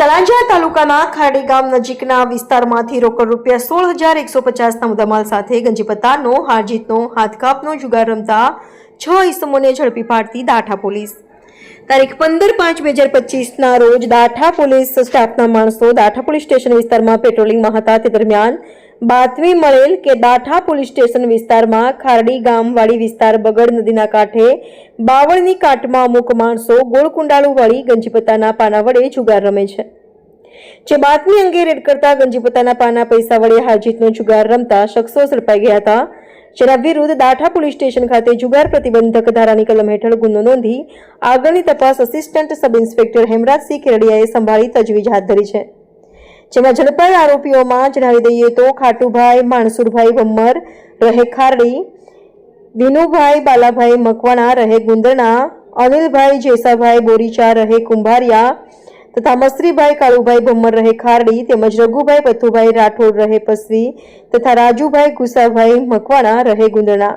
તળાજા તાલુકાના ખારડી ગામ નજીકના વિસ્તારમાંથી રોકડ રૂપિયા સોળ હજાર એકસો પચાસના મુદ્દામાલ સાથે ગંજીપત્તાનો હારજીતનો હાથકાપનો જુગાર રમતા છ ઈસમોને ઝડપી પાડતી દાઠા પોલીસ. તારીખ પંદર પાંચ બે હજાર પચીસના રોજ દાઠા પોલીસ સ્ટાફના માણસો દાઠા પોલીસ સ્ટેશન વિસ્તારમાં પેટ્રોલિંગમાં હતા. તે દરમિયાન બાતમી મળેલ કે દાઠા પોલીસ સ્ટેશન વિસ્તારમાં ખારડી ગામવાળી વિસ્તાર બગડ નદીના કાંઠે બાવળની કાટમાં અમુક માણસો ગોળકુંડાળું વળી ગંજીપતાના પાના વડે જુગાર રમે છે. જે બાતમી અંગે રેડ કરતા ગંજીપતાના પાના પૈસા વડે હારજીતનો જુગાર રમતા શખ્સો ઝડપાઈ ગયા હતા. જેના વિરુદ્ધ દાઠા પોલીસ સ્ટેશન ખાતે જુગાર પ્રતિબંધક ધારાની કલમ હેઠળ ગુનો નોંધી આગળની તપાસ અસિસ્ટન્ટ સબ ઇન્સ્પેક્ટર હેમરાજસિંહ કેરડિયાએ સંભાળી તજવીજ હાથ ધરી છે. જેમાં ઝડપાયેલ આરોપીઓમાં જણાવી દઈએ તો ખાટુભાઈ, માણસુરભાઈ ભમ્મર રહે ખારડી, વિનુભાઈ, બાલાભાઈ મકવાણા, રહે ગુંદરણા, અનિલભાઈ, જેસાભાઈ બોરીચા, રહે કુંભારિયા તથા મસરીભાઈ કાળુભાઈ ભમ્મર રહે ખારડી તેમજ રઘુભાઈ, પથુભાઈ રાઠોડ, રહે પસવી તથા રાજુભાઈ, ગુસાભાઈ મકવાણા, રહે ગુંદરણા.